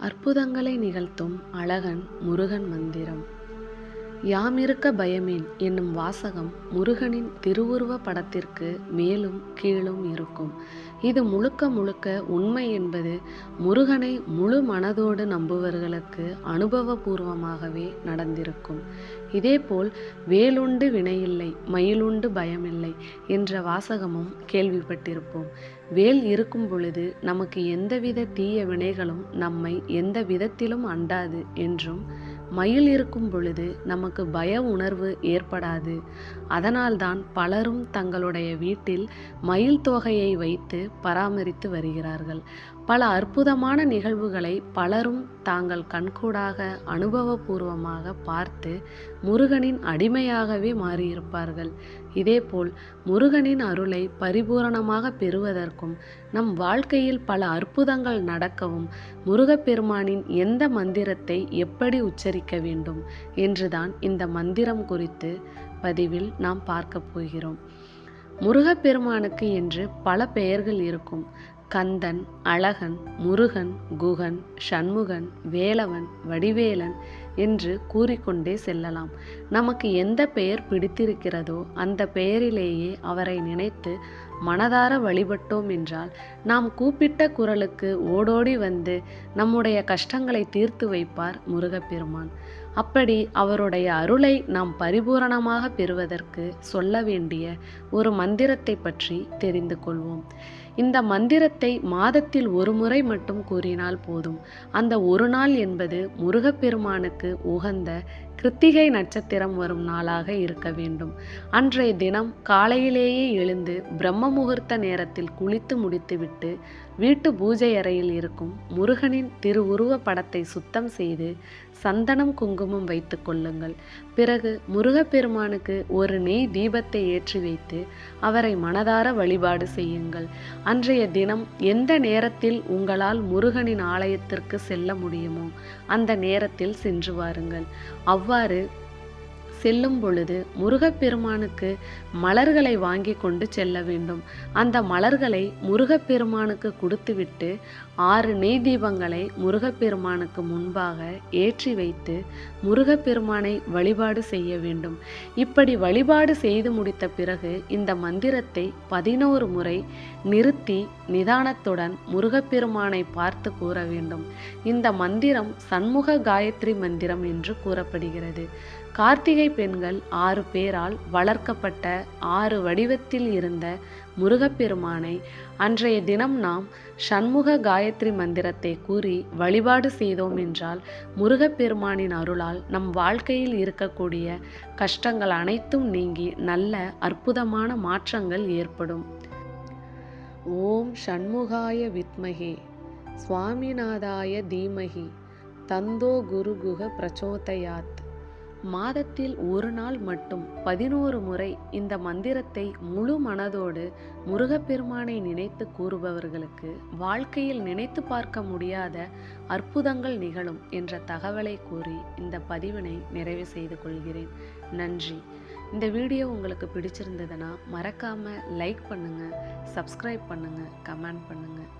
அற்புதங்களை நிகழ்த்தும் அழகன் முருகன் மந்திரம். யாமிருக்க பயமேன் என்னும் வாசகம் முருகனின் திருவுருவ படத்திற்கு மேலும் கீழும் இருக்கும். இது முழுக்க முழுக்க உண்மை என்பது முருகனை முழு மனதோடு நம்புவர்களுக்கு அனுபவபூர்வமாகவே நடந்திருக்கும். இதேபோல் வேலுண்டு வினையில்லை மயிலுண்டு பயமில்லை என்ற வாசகமும் கேள்விப்பட்டிருப்போம். வேல் இருக்கும் பொழுது நமக்கு எந்தவித தீய வினைகளும் நம்மை எந்த விதத்திலும் அண்டாது என்றும் மயில் இருக்கும் பொழுது நமக்கு பய உணர்வு ஏற்படாது. அதனால்தான் பலரும் தங்களுடைய வீட்டில் மயில் தொகையை வைத்து பராமரித்து வருகிறார்கள். பல அற்புதமான நிகழ்வுகளை பலரும் தாங்கள் கண்கூடாக அனுபவபூர்வமாக பார்த்து முருகனின் அடிமையாகவே மாறியிருப்பார்கள். இதேபோல் முருகனின் அருளை பரிபூரணமாக பெறுவதற்கும் நம் வாழ்க்கையில் பல அற்புதங்கள் நடக்கவும் முருகப்பெருமானின் எந்த மந்திரத்தை எப்படி உச்சரிக்க வேண்டும் என்றுதான் இந்த மந்திரம் குறித்து பதிவில் நாம் பார்க்க போகிறோம். முருகப்பெருமானுக்கு என்று பல பெயர்கள் இருக்கும். கந்தன் அழகன் முருகன் குகன் சண்முகன் வேலவன் வடிவேலன் என்று கூறிக்கொண்டே செல்லலாம். நமக்கு எந்த பெயர் பிடித்திருக்கிறதோ அந்த பெயரிலேயே அவரை நினைத்து மனதார வழிபட்டோம் என்றால் நாம் கூப்பிட்ட குரலுக்கு ஓடோடி வந்து நம்முடைய கஷ்டங்களை தீர்த்து வைப்பார் முருகப்பெருமான். அப்படி அவருடைய அருளை நாம் பரிபூரணமாக பெறுவதற்கு சொல்ல வேண்டிய ஒரு மந்திரத்தை பற்றி தெரிந்து கொள்வோம். இந்த மந்திரத்தை மாதத்தில் ஒரு முறை மட்டும் கூறினால் போதும். அந்த ஒரு நாள் என்பது முருகப்பெருமானுக்கு உகந்த கிருத்திகை நட்சத்திரம் வரும் நாளாக இருக்க வேண்டும். அன்றைய தினம் காலையிலேயே எழுந்து பிரம்ம முகூர்த்த நேரத்தில் குளித்து முடித்துவிட்டு வீட்டு பூஜை அறையில் இருக்கும் முருகனின் திருவுருவ படத்தை சுத்தம் செய்து சந்தனம் குங்குமம் வைத்து கொள்ளுங்கள். பிறகு முருகப்பெருமானுக்கு ஒரு நெய் தீபத்தை ஏற்றி வைத்து அவரை மனதார வழிபாடு செய்யுங்கள். அன்றைய தினம் எந்த நேரத்தில் உங்களால் முருகனின் ஆலயத்திற்கு செல்ல முடியுமோ அந்த நேரத்தில் சென்று வாருங்கள். அவ்வாறு செல்லும் பொழுது முருகப்பெருமானுக்கு மலர்களை வாங்கி கொண்டு செல்ல வேண்டும். அந்த மலர்களை முருகப்பெருமானுக்கு கொடுத்துவிட்டு ஆறு நெய் தீபங்களை முருகப்பெருமானுக்கு முன்பாக ஏற்றி வைத்து முருகப்பெருமானை வழிபாடு செய்ய வேண்டும். இப்படி வழிபாடு செய்து முடித்த பிறகு இந்த மந்திரத்தை பதினோரு முறை நிறுத்தி நிதானத்துடன் முருகப்பெருமானை பார்த்து கூற வேண்டும். இந்த மந்திரம் சண்முக காயத்ரி மந்திரம் என்று கூறப்படுகிறது. கார்த்திகை பெண்கள் ஆறு பேரால் வளர்க்கப்பட்ட ஆறு வடிவத்தில் இருந்த முருகப்பெருமானை அன்றைய தினம் நாம் சண்முக காயத்ரி மந்திரத்தை கூறி வழிபாடு செய்தோம் என்றால் முருகப்பெருமானின் அருளால் நம் வாழ்க்கையில் இருக்கக்கூடிய கஷ்டங்கள் அனைத்தும் நீங்கி நல்ல அற்புதமான மாற்றங்கள் ஏற்படும். ஓம் சண்முகாய வித்மகே சுவாமிநாதாய தீமகி தந்தோ குருகுக பிரச்சோதயாத். மாதத்தில் ஒரு நாள் மட்டும் பதினோரு முறை இந்த மந்திரத்தை முழு மனதோடு முருகப்பெருமானை நினைத்து கூறுபவர்களுக்கு வாழ்க்கையில் நினைத்து பார்க்க முடியாத அற்புதங்கள் நிகழும் என்ற தகவலை கூறி இந்த பதிவினை நிறைவு செய்து கொள்கிறேன். நன்றி. இந்த வீடியோ உங்களுக்கு பிடிச்சிருந்ததுன்னா மறக்காமல் லைக் பண்ணுங்கள் சப்ஸ்கிரைப் பண்ணுங்கள் கமெண்ட் பண்ணுங்கள்